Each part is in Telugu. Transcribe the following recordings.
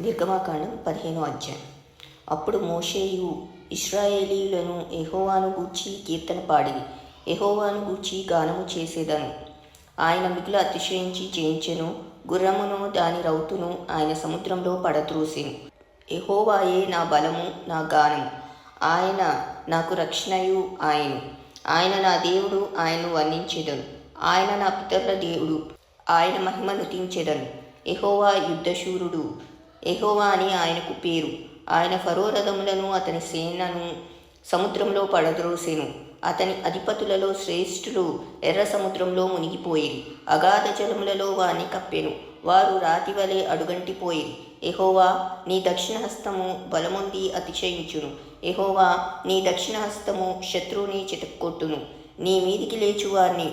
నిర్గమాకాండం పదిహేనో అధ్యాయం. అప్పుడు మోషేయు ఇస్రాయేలీలను ఎహోవాను గూర్చి కీర్తన పాడింది ఎహోవాను గూర్చి గానము చేసేదను. ఆయన మిగులు అతిశయించి జయించెను గుర్రమును దాని రౌతును ఆయన సముద్రంలో పడద్రోసెను. ఎహోవాయే నా బలము నా గానము. ఆయన నాకు రక్షణయు ఆయను. ఆయన నా దేవుడు ఆయనను వర్ణించేదను. ఆయన నా పితరుల దేవుడు. ఆయన మహిమ నుతించెదను ఎహోవా యుద్ధశూరుడు. ఎహోవా అని ఆయనకు పేరు. ఆయన ఫరో రథములను అతని సేనను సముద్రంలో పడద్రోసెను. అతని అధిపతులలో శ్రేష్ఠులు ఎర్ర సముద్రంలో మునిగిపోయిరి. అగాధ జలములలో వారిని కప్పెను. వారు రాతి వలె అడుగంటిపోయిరి. ఎహోవా నీ దక్షిణ హస్తము బలముంది అతిశయించును. ఎహోవా నీ దక్షిణ హస్తము శత్రువుని చితక్కొట్టును. నీ మీదికి లేచు వారిని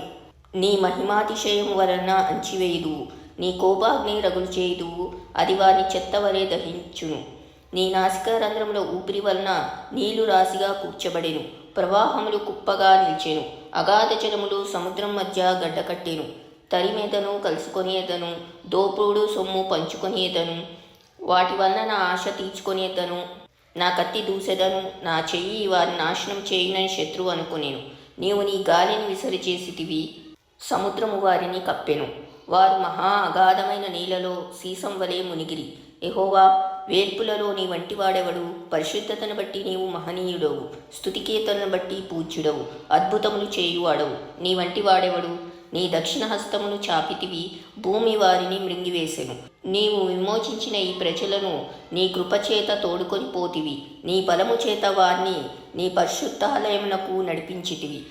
నీ మహిమాతిశయం వలన అంచివేయుదువు. నీ కోపాగ్ని రగులు చేయదు అది వారిని చెత్త వలె దహించును. నీ నాసికా రంధ్రములో ఊపిరి వలన నీళ్ళు రాశిగా కూర్చబడెను ప్రవాహములు కుప్పగా నిలిచెను అగాధ జలములు సముద్రం మధ్య గడ్డకట్టెను తరిమేదను కలుసుకొనేదను దోపుడు సొమ్ము పంచుకొనేదను వాటి వలన నా ఆశ తీర్చుకొనేదను నా కత్తి దూసెదను నా చెయ్యి వారిని నాశనం చేయునని శత్రువు అనుకునేను. నీవు నీ గాలిని విసరిచేసితివి సముద్రము వారిని కప్పెను. వారు మహా అగాధమైన నీళ్ళలో సీసం వలె మునిగిరి. ఎహోవా వేర్పులలో నీ వంటివాడెవడు? పరిశుద్ధతను బట్టి నీవు మహనీయుడవు. స్థుతికేతలను బట్టి పూజ్యుడవు. అద్భుతములు చేయువాడవు. నీ వంటివాడెవడు? నీ దక్షిణ హస్తమును చాపితివి భూమి వారిని మృంగివేసెను. నీవు విమోచించిన ఈ ప్రజలను నీ కృపచేత తోడుకొని పోతివి. నీ బలము చేత వారిని నీ పరిశుద్ధాలయమునకు నడిపించితివి.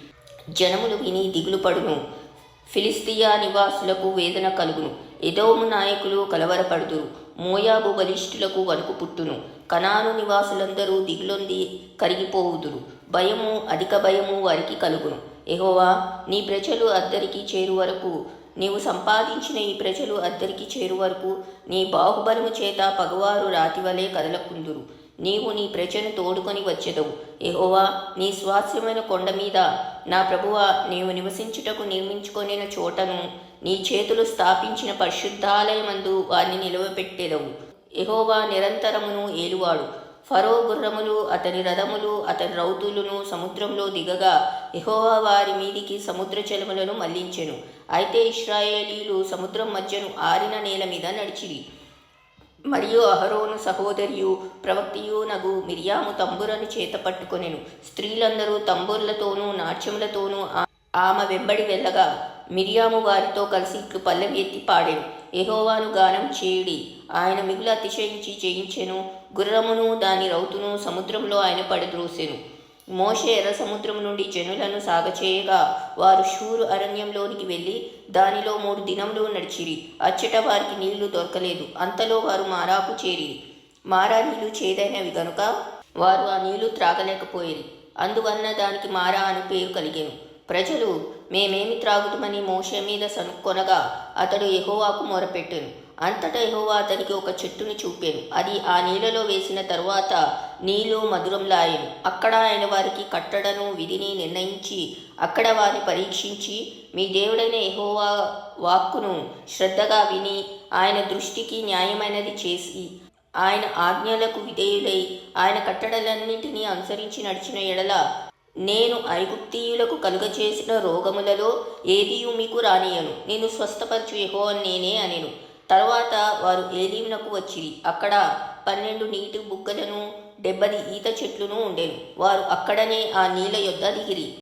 జనములు విని దిగులు పడును ఫిలిస్తియా నివాసులకు వేదన కలుగును. ఎదోము నాయకులు కలవరపడుదురు. మోయాబు బలిష్ఠులకు వణుకు పుట్టును. కనాను నివాసులందరూ దిగులొంది కరిగిపోవుదురు. భయము అధిక భయము వారికి కలుగును. ఎహోవా నీ ప్రజలు అద్దరికి చేరు వరకు నీవు సంపాదించిన ఈ ప్రజలు అద్దరికి చేరు వరకు నీ బాహుబలము చేత పగవారు రాతివలే కదలకుందురు. నీవు నీ ప్రజను తోడుకొని వచ్చెదవు. ఎహోవా నీ స్వాస్యమైన కొండ మీద నా ప్రభువా నీవు నివసించుటకు నిర్మించుకొనిన చోటను నీ చేతులు స్థాపించిన పరిశుద్ధాలయమందు వారిని నిలవపెట్టెదవు. ఎహోవా నిరంతరమును ఏలువాడు. ఫరో గుర్రములు అతని రథములు అతని రౌతులను సముద్రంలో దిగగా ఎహోవా వారి మీదికి సముద్ర జలములను మళ్ళించెను. అయితే ఇస్రాయేలీలు సముద్రం మధ్యను ఆరిన నేల మీద నడిచిరి. మరియు అహరోను సహోదరియు ప్రవక్తియు నగు మిరియాము తంబురను చేత పట్టుకొనెను. స్త్రీలందరూ తంబుర్లతోనూ నాట్యములతోనూ ఆమె వెంబడి వెళ్ళగా మిరియాము వారితో కలిసి ఇట్లు పల్లవి ఎత్తి పాడెను. ఎహోవాను గానం చేయుడి. ఆయన మిగులు అతిశయించి చేయించెను గుర్రమును దాని రౌతును సముద్రంలో ఆయన పడద్రోసెను. మోషే ఎర్ర సముద్రం నుండి జనులను సాగచేయగా వారు షూరు అరణ్యంలోనికి వెళ్ళి దానిలో మూడు దినములు నడిచిరి. అచ్చట వారికి నీళ్ళు దొరకలేదు. అంతలో వారు మారాకు చేరి. మారా నీళ్ళు చేదైనవి గనుక వారు ఆ నీళ్ళు త్రాగలేకపోయేది అందువలన దానికి మారా అని పేరు కలిగాను. ప్రజలు మేమేమి త్రాగుతామని మోషే మీద సనుక్కొనగా అతడు ఎహోవాకు మొరపెట్టాను. అంతటా ఎహోవా అతనికి ఒక చెట్టును చూపాను. అది ఆ నీళ్ళలో వేసిన తరువాత నీళ్ళు మధురంలాయను. అక్కడ ఆయన వారికి కట్టడను విధిని నిర్ణయించి అక్కడ వారిని పరీక్షించి మీ దేవుడైన యహోవా వాక్కును శ్రద్ధగా విని ఆయన దృష్టికి న్యాయమైనది చేసి ఆయన ఆజ్ఞలకు విధేయులై ఆయన కట్టడలన్నింటినీ అనుసరించి నడిచిన ఎడల నేను ఐగుప్తీయులకు కలుగచేసిన రోగములలో ఏదీ మీకు రానియను నేను స్వస్థపరచు యెహో నేనే అనెను. తర్వాత వారు ఏలీమునకు వచ్చిరి అక్కడ పన్నెండు నీటి బుగ్గలను డెబ్బది ఈత చెట్లును ఉండేను. వారు అక్కడనే ఆ నీళ్ళ యొద్ద దిగిరి